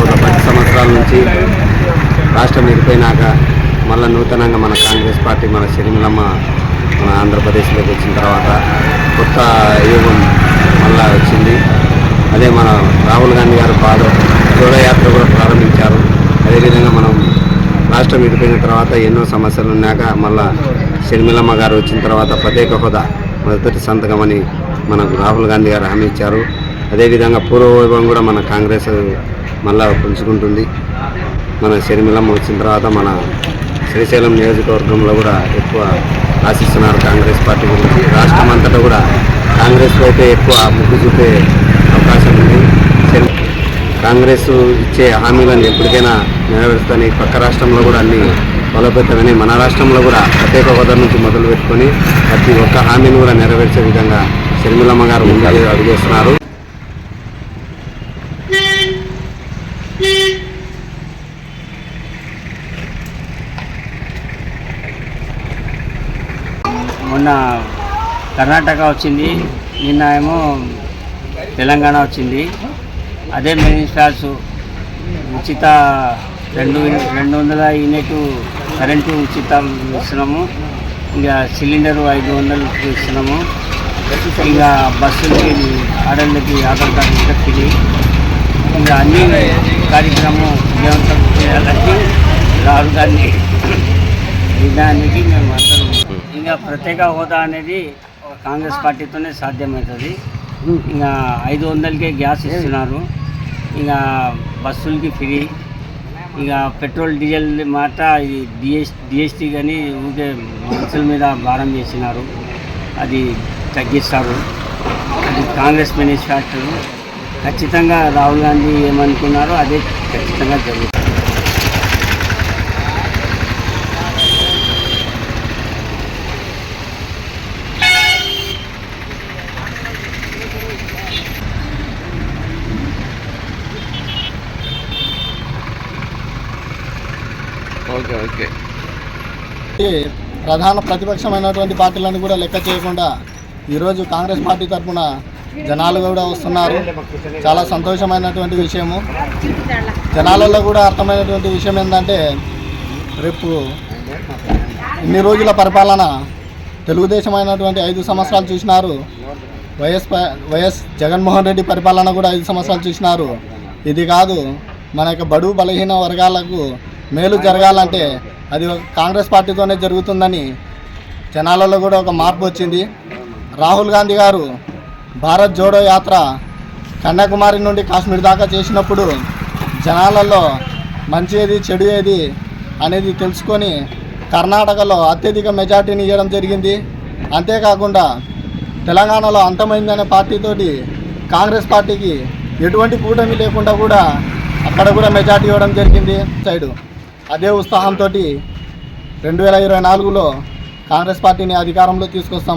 ఒక పది సంవత్సరాల నుంచి రాష్ట్రం విడిపోయినాక మళ్ళీ నూతనంగా మన కాంగ్రెస్ పార్టీ మన షర్మిలమ్మ మన ఆంధ్రప్రదేశ్లోకి వచ్చిన తర్వాత కొత్త యుగం మళ్ళా వచ్చింది. అదే మన రాహుల్ గాంధీ గారు పాద జోడయాత్ర కూడా ప్రారంభించారు అదేవిధంగా మనం రాష్ట్రం విడిపోయిన తర్వాత ఎన్నో సమస్యలు ఉన్నాక మళ్ళా షర్మిలమ్మ గారు వచ్చిన తర్వాత ప్రత్యేక హోదా మొదటి సంతకం అని మనకు రాహుల్ గాంధీ గారు హామీ ఇచ్చారు. అదేవిధంగా పూర్వవైభవం కూడా మన కాంగ్రెస్ మళ్ళా పుంజుకుంటుంది మన షర్మిలమ్మ వచ్చిన తర్వాత మన శ్రీశైలం నియోజకవర్గంలో కూడా ఎక్కువ ఆశిస్తున్నారు కాంగ్రెస్ పార్టీ గురించి. రాష్ట్రం అంతటా కూడా కాంగ్రెస్లో అయితే ఎక్కువ ముగ్గు చూపే కాంగ్రెస్ ఇచ్చే హామీలను ఎప్పటికైనా నెరవేరుస్తాని పక్క రాష్ట్రంలో కూడా అన్ని బలోపేతమని మన రాష్ట్రంలో కూడా ప్రత్యేక హోదా నుంచి మొదలు పెట్టుకొని ప్రతి ఒక్క హామీని కూడా నెరవేర్చే విధంగా షర్మిలమ్మ గారు ముందు అడుగేస్తున్నారు. మొన్న కర్ణాటక వచ్చింది నిన్న ఏమో తెలంగాణ వచ్చింది. అదే మినిస్టర్స్ ఉచిత రెండు రెండు వందల యూనిట్ కరెంటు ఉచితం ఇస్తున్నాము. ఇంకా సిలిండరు ఐదు వందలు ఇస్తున్నాము. ఇంకా బస్సులకి ఆడళ్ళకి ఆధార్ కార్డు ఇంకా ఫ్రీ. ఇంకా అన్ని కార్యక్రమం విజయవంతం చేయాలని రాహుల్ గాంధీ విధానానికి మేము అందరం ఇంకా ప్రత్యేక హోదా అనేది కాంగ్రెస్ పార్టీతోనే సాధ్యమవుతుంది. ఇంకా ఐదు వందలకే గ్యాస్ ఇస్తున్నారు. ఇక బస్సులకి ఫ్రీ. ఇక పెట్రోల్ డీజిల్ మాట ఈ డిఎస్ డిఎస్టీ కానీ ఊరికే మనుషుల మీద భారం చేసినారు. అది తగ్గిస్తారు. అది కాంగ్రెస్ మేనిఫెస్టో ఖచ్చితంగా రాహుల్ గాంధీ ఏమనుకున్నారో అదే ఖచ్చితంగా జరుగుతుంది. Okay okay. ప్రధాన ప్రతిపక్షమైనటువంటి పార్టీలను కూడా లెక్క చేయకుండా ఈరోజు కాంగ్రెస్ పార్టీ తరఫున జనాలు కూడా వస్తున్నారు. చాలా సంతోషమైనటువంటి విషయము. జనాలలో కూడా అర్థమైనటువంటి విషయం ఏంటంటే రేపు ఇన్ని రోజుల పరిపాలన తెలుగుదేశం అయినటువంటి ఐదు సంవత్సరాలు చూసినారు. వైఎస్ ప- వైఎస్ జగన్మోహన్ రెడ్డి పరిపాలన కూడా ఐదు సంవత్సరాలు చూసినారు. ఇది కాదు మన యొక్క బడుగు బలహీన వర్గాలకు మేలు జరగాలంటే అది కాంగ్రెస్ పార్టీతోనే జరుగుతుందని జనాలలో కూడా ఒక మార్పు వచ్చింది. రాహుల్ గాంధీ గారు భారత్ జోడో యాత్ర కన్యాకుమారి నుండి కాశ్మీర్ దాకా చేసినప్పుడు జనాలలో మంచి ఏది చెడు ఏది అనేది తెలుసుకొని కర్ణాటకలో అత్యధిక మెజార్టీని ఇవ్వడం జరిగింది. అంతేకాకుండా తెలంగాణలో అంతమైందనే పార్టీతోటి కాంగ్రెస్ పార్టీకి ఎటువంటి కూటమి లేకుండా కూడా అక్కడ కూడా మెజార్టీ ఇవ్వడం జరిగింది. సైడు అదే ఉత్సాహంతో రెండు వేల ఇరవై నాలుగులో కాంగ్రెస్ పార్టీని అధికారంలో తీసుకొస్తాం.